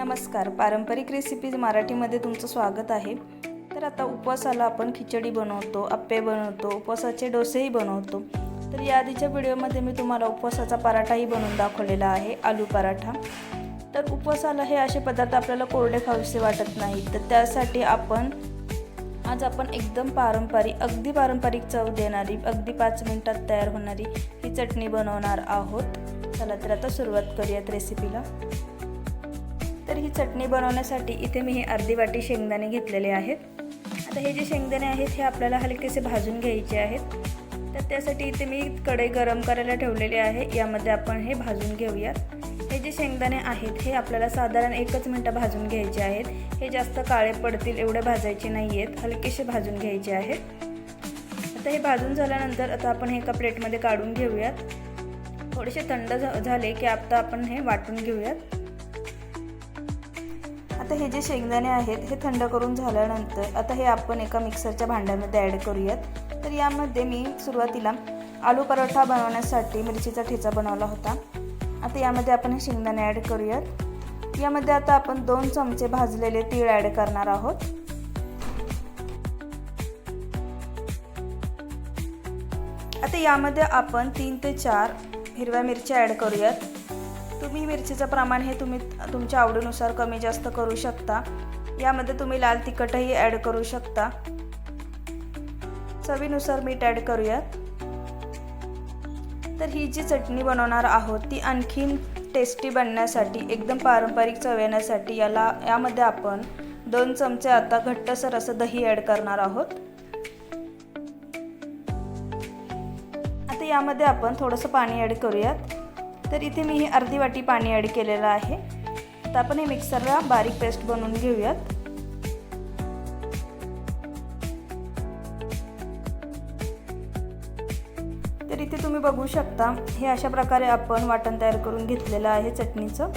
नमस्कार. पारंपरिक रेसिपीज मराठीमध्ये तुमचं स्वागत आहे. तर आता उपवासाला आपण खिचडी बनवतो अप्पे बनवतो उपवासाचे डोसेही बनवतो. तर या आधीच्या व्हिडिओमध्ये मी तुम्हाला उपवासाचा पराठाही बनवून दाखवलेला आहे आलू पराठा. तर उपवासाला हे असे पदार्थ आपल्याला कोरडे खाऊसे वाटत नाही तर त्यासाठी आपण आज आपण एकदम पारंपरिक अगदी पारंपरिक चव देणारी अगदी पाच मिनिटात तयार होणारी ही चटणी बनवणार आहोत. चला तर आता सुरुवात करूयात रेसिपीला तर ही चटणी बनवण्यासाठी इथे मी हे अर्धी वाटी शेंगदाणे घेतलेले आहेत. आता हे जे शेंगदाणे आहेत हे आपल्याला हलकेसे भाजून घ्यायचे आहेत. तर त्यासाठी इथे मी कढई गरम करायला ठेवलेली आहे. यामध्ये आपण हे भाजून घेऊयात. हे जे शेंगदाणे आहेत हे आपल्याला साधारण एकच मिनटं भाजून घ्यायचे आहेत. हे जास्त काळे पडतील एवढे भाजायचे नाही आहेत हलकेसे भाजून घ्यायचे आहेत. आता हे भाजून झाल्यानंतर आता आपण हे एका प्लेटमध्ये काढून घेऊयात. थोडेसे थंड झाले की आता आपण हे वाटून घेऊयात. आता हे जे शेंगदाणे आहेत हे थंड करून झाल्यानंतर आता हे आपण एका मिक्सरच्या भांड्यामध्ये ॲड करूयात. तर यामध्ये मी सुरुवातीला आलू परोठा बनवण्यासाठी मिरचीचा ठेचा बनवला होता. आता यामध्ये आपण हे शेंगदाणे ॲड करूयात. यामध्ये आता आपण दोन चमचे भाजलेले तीळ ॲड करणार आहोत. आता यामध्ये आपण तीन ते चार हिरव्या मिरच्या ॲड करूयात. तुम्ही मिरचीचं प्रमाण हे तुम्ही तुमच्या आवडीनुसार कमी जास्त करू शकता. यामध्ये तुम्ही लाल तिखटही ॲड करू शकता. चवीनुसार मीठ ॲड करूयात. तर ही जी चटणी बनवणार आहोत ती आणखीन टेस्टी बनण्यासाठी एकदम पारंपरिक चव येण्यासाठी याला यामध्ये आपण दोन चमचे आता घट्टसर असं दही ॲड करणार आहोत. आता यामध्ये आपण थोडंसं पाणी ॲड करूयात. तर इथे मी ही अर्धी वाटी पाणी ॲड केलेलं आहे. तर आपण हे मिक्सरला बारीक पेस्ट बनवून घेऊयात. तर इथे तुम्ही बघू शकता हे अशा प्रकारे आपण वाटण तयार करून घेतलेलं आहे चटणीचं.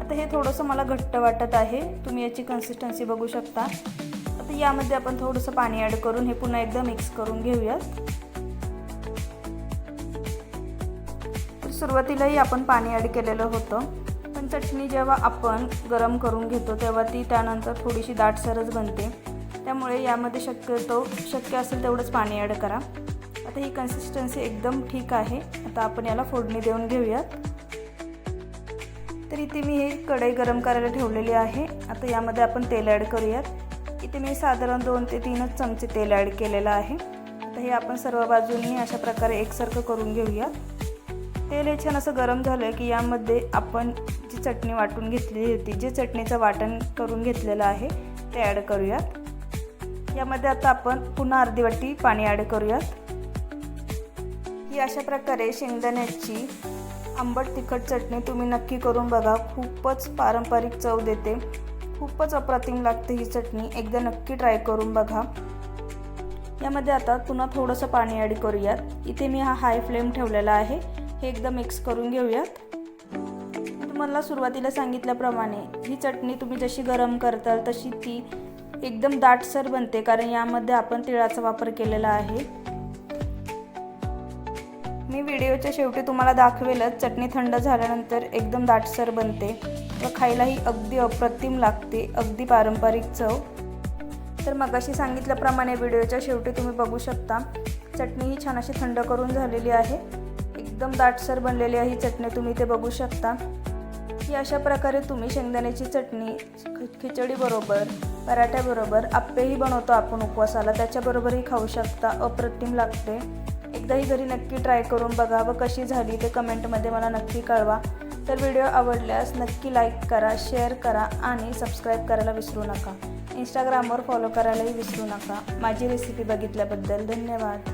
आता हे थोडंसं मला घट्ट वाटत आहे तुम्ही याची कन्सिस्टन्सी बघू शकता. आता यामध्ये आपण थोडंसं पाणी ॲड करून हे पुन्हा एकदा मिक्स करून घेऊयात. सुरुवातीलाही आपण पाणी ॲड केलेलं होतं. पण चटणी जेव्हा आपण गरम करून घेतो तेव्हा ती त्यानंतर थोडीशी दाटसरच बनते. त्यामुळे यामध्ये शक्यतो शक्य असेल तेवढंच पाणी ॲड करा. आता ही कन्सिस्टन्सी एकदम ठीक आहे. आता आपण याला फोडणी देऊन घेऊयात. तर इथे मी हे कढई गरम करायला ठेवलेली आहे. आता यामध्ये आपण तेल ॲड करूयात. इथे मी साधारण दोन ते तीनच चमचे तेल ॲड केलेलं आहे. आता हे आपण सर्व बाजूंनी अशा प्रकारे एकसारखं करून घेऊयात. तेल हे छान असं गरम झालं की यामध्ये आपण जी चटणी वाटून घेतलेली होती जे चटणीचं वाटण करून घेतलेलं आहे ते ॲड करूयात. यामध्ये आता आपण पुन्हा अर्धी वाटी पाणी ॲड करूयात. ही अशा प्रकारे शेंगदाण्याची आंबट तिखट चटणी तुम्ही नक्की करून बघा. खूपच पारंपरिक चव देते. खूपच अप्रतिम लागते ही चटणी. एकदा नक्की ट्राय करून बघा. यामध्ये आता पुन्हा थोडंसं पाणी ॲड करूयात. इथे मी हा हाय फ्लेम ठेवलेला आहे. हे एकदा मिक्स करून घेऊयात. तुम्हाला सुरुवातीला सांगितल्याप्रमाणे ही चटणी तुम्ही जशी गरम करताल तशी ती एकदम दाटसर बनते कारण यामध्ये आपण तिळाचा वापर केलेला आहे. मी व्हिडिओच्या शेवटी तुम्हाला दाखवेलच चटणी थंड झाल्यानंतर एकदम दाटसर बनते व खायलाही अगदी अप्रतिम लागते अगदी पारंपरिक चव. तर मगाशी सांगितल्याप्रमाणे व्हिडिओच्या शेवटी तुम्ही बघू शकता चटणी ही छान अशी थंड करून झालेली आहे. एकदम दाटसर बनलेली आहे ही चटणी तुम्ही ते बघू शकता. की अशा प्रकारे तुम्ही शेंगदाण्याची चटणी खिचडीबरोबर पराठ्याबरोबर आप्पेही बनवतो आपण उपवासाला त्याच्याबरोबरही खाऊ शकता अप्रतिम लागते. एकदाही घरी नक्की ट्राय करून बघा व कशी झाली ते कमेंटमध्ये मला नक्की कळवा. तर व्हिडिओ आवडल्यास नक्की लाईक करा शेअर करा आणि सबस्क्राईब करायला विसरू नका. इंस्टाग्रामवर फॉलो करायलाही विसरू नका. माझी रेसिपी बघितल्याबद्दल धन्यवाद.